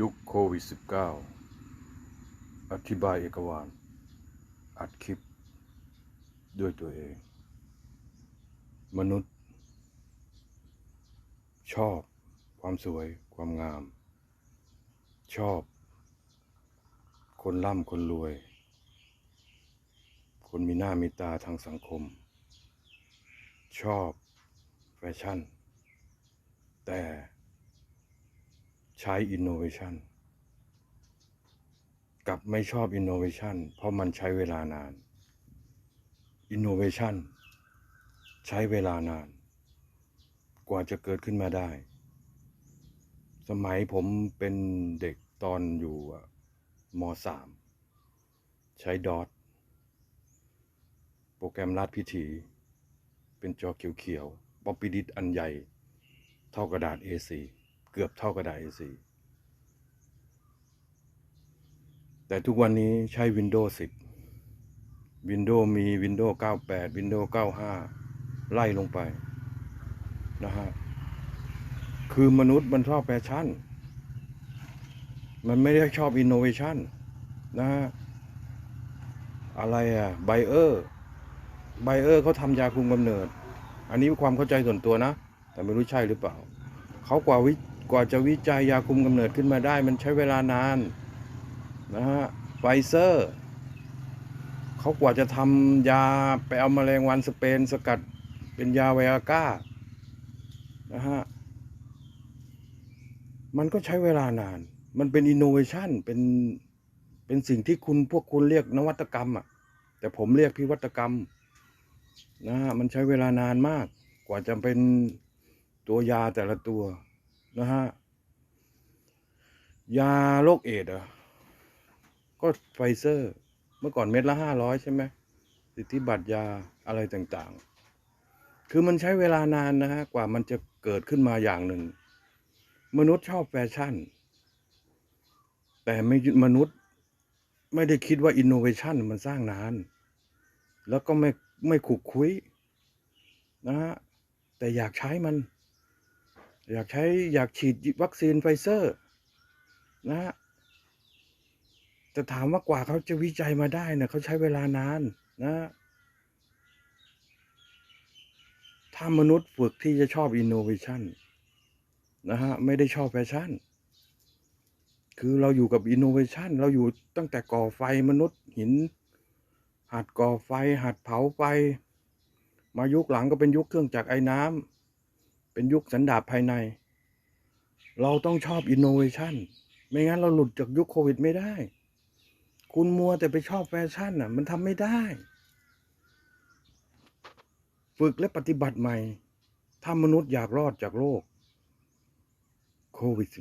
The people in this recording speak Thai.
ยุคโควิด -19 อธิบายเอกวานอัดคลิป ด้วยตัวเอง มนุษย์ ชอบ ความสวย ความงาม ชอบ คนร่ำคนรวย คนมีหน้ามีตาทางสังคม ชอบ แฟชั่น แต่ ใช้ innovation กับไม่ชอบ innovation เพราะมันใช้เวลานาน innovation ใช้เวลานาน กว่าจะเกิดขึ้นมาได้ สมัยผมเป็นเด็กตอนอยู่มสามใช้ดอทโปรแกรมลาดพิธีเป็นจอเขียวๆป๊อปปี้ดิสอันใหญ่ เท่ากระดาษ A4 เกือบเท่ากระดาษ A4 แต่ทุกวันนี้ใช้ Windows 10 Windows มี Windows 98 Windows 95 ไล่ลงไปนะฮะ คือมนุษย์มันชอบแฟชั่น มันไม่ได้ชอบ innovation นะฮะ อะไรอะไบเออร์ไบเออร์เขาทำยาคุมกำเนิด อันนี้ความเข้าใจส่วนตัวนะ แต่ไม่รู้ใช่หรือเปล่า เขากว่าวิ กว่าจะวิจัยยาคุมกำเนิดขึ้นมาได้ มันใช้เวลานานนะฮะไฟเซอร์เขากว่าจะทำยาไปเอามาแมลงวันสเปนสกัดเป็นยาไวอาก้านะฮะมันก็ใช้เวลานาน มันเป็นอินโนเวชันเป็น เป็นสิ่งที่คุณพวกคุณเรียกนวัตกรรมอะ แต่ผมเรียกพิวัตกรรมนะฮะมันใช้เวลานานมาก กว่าจะเป็นตัวยาแต่ละตัว นะฮะยาโรคเอดส์อะก็ไฟเซอร์ เมื่อก่อนเม็ดละห้าร้อยใช่ไหมสิทธิบัตรยาอะไรต่างๆ คือมันใช้เวลานานนะฮะกว่ามันจะเกิดขึ้นมาอย่างหนึ่ง มนุษย์ชอบแฟชั่น แต่ไม่มนุษย์ไม่ได้คิดว่าอินโนเวชันมันสร้างนาน แล้วก็ไม่ไม่ขุกคุยนะฮะแต่อยากใช้มัน อยากใช้อยากฉีดวัคซีนไฟเซอร์นะฮะแต่ถามว่ากว่าเขาจะวิจัยมาได้เนี่ยเขาใช้เวลานานนะ ถ้ามนุษย์ฝึกที่จะชอบอินโนเวชันนะฮะ ไม่ได้ชอบแฟชั่น คือเราอยู่กับอินโนเวชันเราอยู่ตั้งแต่ก่อไฟมนุษย์หิน หัดก่อไฟ หัดเผาไฟ มายุคหลังก็เป็นยุคเครื่องจักรไอ้น้ำ เป็นยุคสันดาปภายใน เราต้องชอบอินโนเวชันไม่งั้นเราหลุดจากยุคโควิดไม่ได้ คุณมัวแต่ไปชอบแฟชั่นอะ มันทำไม่ได้ ฝึกและปฏิบัติใหม่ ถ้ามนุษย์อยากรอดจากโรคโควิด -19